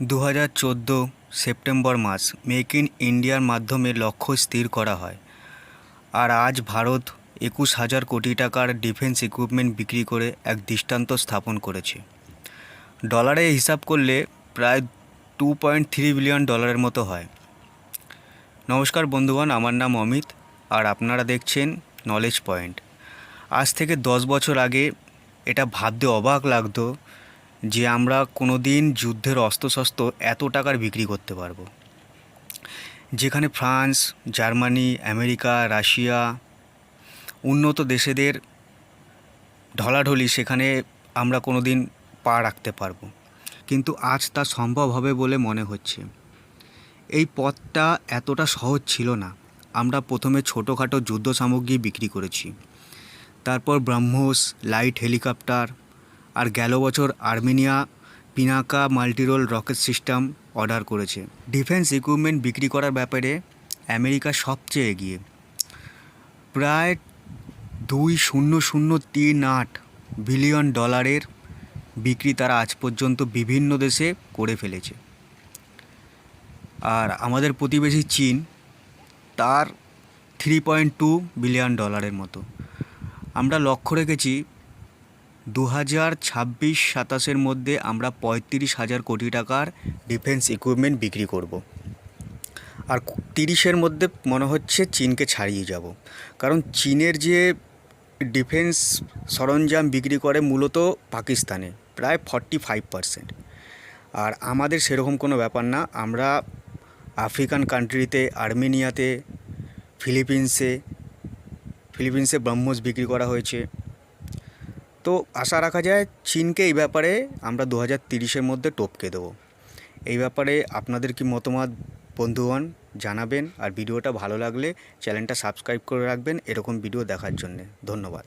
দু হাজার চোদ্দ সেপ্টেম্বর মাস মেক ইন ইন্ডিয়ার মাধ্যমে লক্ষ্য স্থির করা হয়। আর আজ ভারত একুশ হাজার কোটি টাকার ডিফেন্স ইকুইপমেন্ট বিক্রি করে এক দৃষ্টান্ত স্থাপন করেছে। ডলারে হিসাব করলে প্রায় টু পয়েন্ট থ্রি বিলিয়ন ডলারের মতো হয়। নমস্কার বন্ধুগণ, আমার নাম অমিত আর আপনারা দেখছেন নলেজ পয়েন্ট আজ থেকে দশ বছর আগে এটা ভাবতে অবাক লাগতো যে আমরা কোনো দিন যুদ্ধের অস্ত্রশস্ত্র এত টাকার বিক্রি করতে পারব। যেখানে ফ্রান্স, জার্মানি, আমেরিকা, রাশিয়া উন্নত দেশেদের ঢলাঢলি সেখানে আমরা কোনো দিন পা রাখতে পারব। কিন্তু আজ তা সম্ভব হবে বলে মনে হচ্ছে। এই পথটা এতটা সহজ ছিল না। আমরা প্রথমে ছোটোখাটো যুদ্ধ সামগ্রী বিক্রি করেছি। তারপর ব্রহ্মোস, লাইট হেলিকপ্টার আর গেল বছর Armenia Pinaka multirole rocket system order করেছে। ডিফেন্স ইকুইপমেন্ট বিক্রি করার ব্যাপারে আমেরিকা সবচেয়ে এগিয়ে। প্রায় দুই শূন্য শূন্য তিন আট বিলিয়ন ডলারের বিক্রি তারা আজ পর্যন্ত বিভিন্ন দেশে করে ফেলেছে। আর আমাদের প্রতিবেশী চীন তার থ্রি পয়েন্ট টু বিলিয়ন ডলারের মতো। আমরা লক্ষ্য রেখেছি দু হাজার ছাব্বিশ সাতাশের মধ্যে আমরা পঁয়ত্রিশ হাজার কোটি টাকার ডিফেন্স ইকুইপমেন্ট বিক্রি করব। আর তিরিশের মধ্যে মনে হচ্ছে চীনকে ছাড়িয়ে যাব। কারণ চীনের যে ডিফেন্স সরঞ্জাম বিক্রি করে মূলত পাকিস্তানে, প্রায় ফর্টি ফাইভ পারসেন্ট। আর আমাদের সেরকম কোনো ব্যাপার না, আমরা আফ্রিকান কান্ট্রিতে, আর্মেনিয়াতে, ফিলিপিন্সে ফিলিপিন্সে ব্রহ্মোস বিক্রি করা হয়েছে। তো আশা রাখা যায় চীনকে এই ব্যাপারে আমরা দু হাজার তিরিশের মধ্যে টপকে দেবো। এই ব্যাপারে আপনাদের কি মতামত বন্ধুগণ জানাবেন আর ভিডিওটা ভালো লাগলে চ্যানেলটা সাবস্ক্রাইব করে রাখবেন এরকম ভিডিও দেখার জন্যে। ধন্যবাদ।